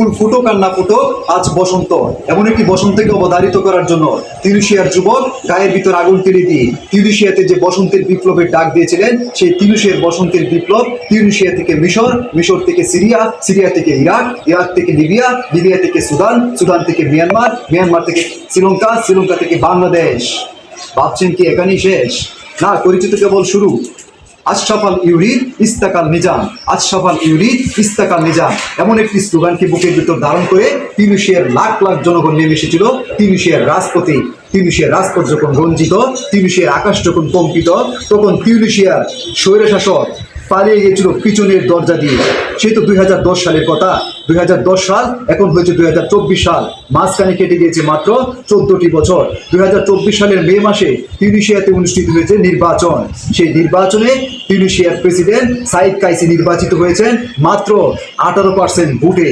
ফুল ফুটুক আর না ফুটুক, আজ বসন্ত। এমন একটি বসন্তকে অবধারিত করার জন্য তিনুশিয়ার যুবক গায়ের ভিতর আগুন তেলে দিয়ে তিনুশিয়াতে যে বসন্তের বিপ্লবের ডাক দিয়েছিলেন, সেই তিনুশিয়ার বসন্তের বিপ্লব তিরুশিয়া থেকে মিশর মিশর থেকে সিরিয়া সিরিয়া থেকে ইরাক ইরাক থেকে লিবিয়া লিবিয়া থেকে সুদান সুদান থেকে মিয়ানমার মিয়ানমার থেকে শ্রীলঙ্কা শ্রীলঙ্কা থেকে বাংলাদেশ। ভাবছেন কি এখানেই শেষ? না, পরিচিত কেবল শুরু। আশরাফাল ইউরিদ, ইস্তাকাল নিজাম। আশরাফাল ইউরিদ, ইস্তাকাল নিজাম। এমন একটি স্লোগানকে বুকের ভিতর ধারণ করে তিনুশিয়ার লাখ লাখ জনগণ নেমে এসেছিল। তিনুশিয়ার রাজপতি তিনুশিয়ার রাজপথ যখন রঞ্জিত, তিনুশিয়ার আকাশ যখন কম্পিত, তখন তিউনিশিয়ার স্বৈরশাসক পালিয়ে গিয়েছিল পিছনের দরজা দিয়ে। সেই তো দুই হাজার দশ সালের কথা। দুই হাজার দশ সাল, এখন হয়েছে দুই হাজার চব্বিশ সাল। মাঝখানে কেটে গিয়েছে মাত্র চোদ্দটি বছর। দুই হাজার চব্বিশ সালের মে মাসে তিউনিশিয়াতে অনুষ্ঠিত হয়েছে নির্বাচন। সেই নির্বাচনে তিউনিশিয়ার প্রেসিডেন্ট সাইদ কাইসি নির্বাচিত হয়েছেন মাত্র আঠারো পার্সেন্ট ভোটে।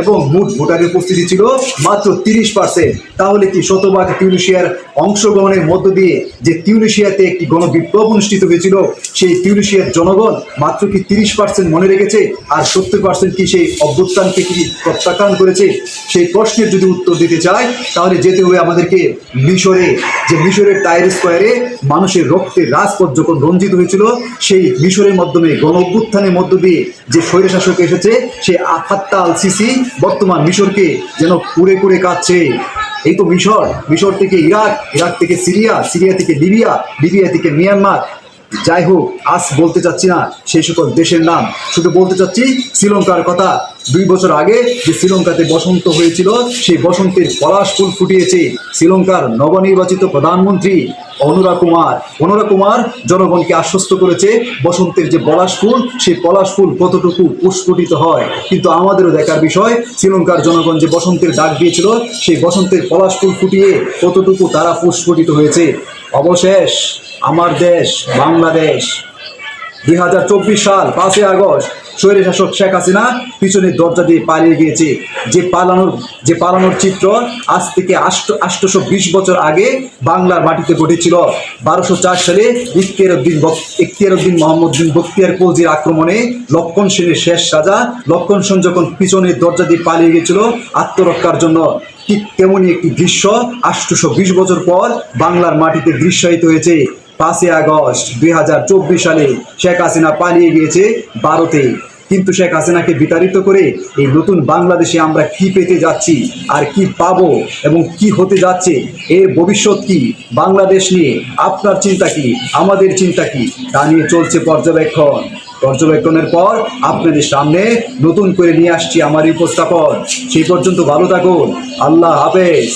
এবং মোট ভোটারের উপস্থিতি ছিল মাত্র তিরিশ পার্সেন্ট তাহলে কি শতভাগ টিউনিশিয়ার অংশগ্রহণের মধ্য দিয়ে যে টিউনিশিয়াতে একটি গণবিপ্লব অনুষ্ঠিত হয়েছিল, সেই টিউনিশিয়ার জনগণ মাত্র কি তিরিশ পার্সেন্ট মনে রেখেছে? আর সত্তর পার্সেন্ট কি সেই অভ্যুত্থানকে কি প্রত্যাখ্যান করেছে? সেই প্রশ্নের যদি উত্তর দিতে চায় তাহলে যেতে হবে আমাদেরকে মিশরে। যে মিশরের টায়ার স্কোয়ারে মানুষের রক্তের রাজপথ যখন রঞ্জিত হয়েছিল, সেই মিশরের মাধ্যমে গণ অভ্যুত্থানের মধ্য দিয়ে যে স্বৈরশাসক এসেছে, সে আফাত্তা আল সিসি বর্তমান মিশরকে যেন কুড়ে কুড়ে কাচ্ছে এই তো মিশর। মিশর থেকে ইরাক ইরাক থেকে সিরিয়া সিরিয়া থেকে লিবিয়া লিবিয়া থেকে মিয়ানমার। যাই হোক, আজ বলতে চাচ্ছি না সেই সকল দেশের নাম। শুধু বলতে চাচ্ছি, শ্রীলঙ্কার কথা। দুই বছর আগে যে শ্রীলঙ্কাতে বসন্ত হয়েছিল, সেই বসন্তের পলাশ ফুল ফুটিয়েছে শ্রীলঙ্কার নবনির্বাচিত প্রধানমন্ত্রী অনুরা কুমার। অনুরা কুমার জনগণকে আশ্বস্ত করেছে বসন্তের যে পলাশ ফুল, সেই পলাশ ফুল কতটুকু পুষ্পটিত হয়? কিন্তু আমাদেরও দেখার বিষয়, শ্রীলঙ্কার জনগণ যে বসন্তের ডাক দিয়েছিল, সেই বসন্তের পলাশ ফুল ফুটিয়ে কতটুকু তারা পুষ্পটিত হয়েছে? অবশেষ, আমার দেশ বাংলাদেশ। দুই হাজার চব্বিশ সাল, পাঁচই আগস্ট স্বৈরশাসক শেখ হাসিনা পিছনের দরজা দিয়ে পালিয়ে গিয়েছে। যে পালানোর যে পালানোর চিত্র আজ থেকে আষ্ট বিশ বছর আগে বাংলার মাটিতে ঘটেছিল। বারোশো চার সালে ইখতিয়ার উদ্দিন বক- ইখতিয়ার উদ্দিন মোহাম্মদ বিন বখতিয়ার কলজির আক্রমণে লক্ষণ সেনের শেষ সাজা, লক্ষণ সেন যখন পিছনের দরজা দিয়ে পালিয়ে গেছিল আত্মরক্ষার জন্য। ঠিক তেমনই একটি দৃশ্য আষ্টশো বিশ বছর পর বাংলার মাটিতে দৃশ্যায়িত হয়েছে। পাঁচই আগস্ট দুই হাজার চব্বিশ সালে শেখ হাসিনা পালিয়ে গিয়েছে ভারতে। কিন্তু শেখ হাসিনাকে বিতাড়িত করে এই নতুন বাংলাদেশে আমরা কি পেতে যাচ্ছি, আর কি পাব এবং কি হতে যাচ্ছে, এর ভবিষ্যৎ কি, বাংলাদেশ নিয়ে আপনার চিন্তা কি, আমাদের চিন্তা কি, তা নিয়ে চলছে পর্যবেক্ষণ। পর্যবেক্ষণের পর আপনাদের সামনে নতুন করে নিয়ে আসছি আমার উপস্থাপন সেই পর্যন্ত ভালো থাকুন। আল্লাহ হাফেজ।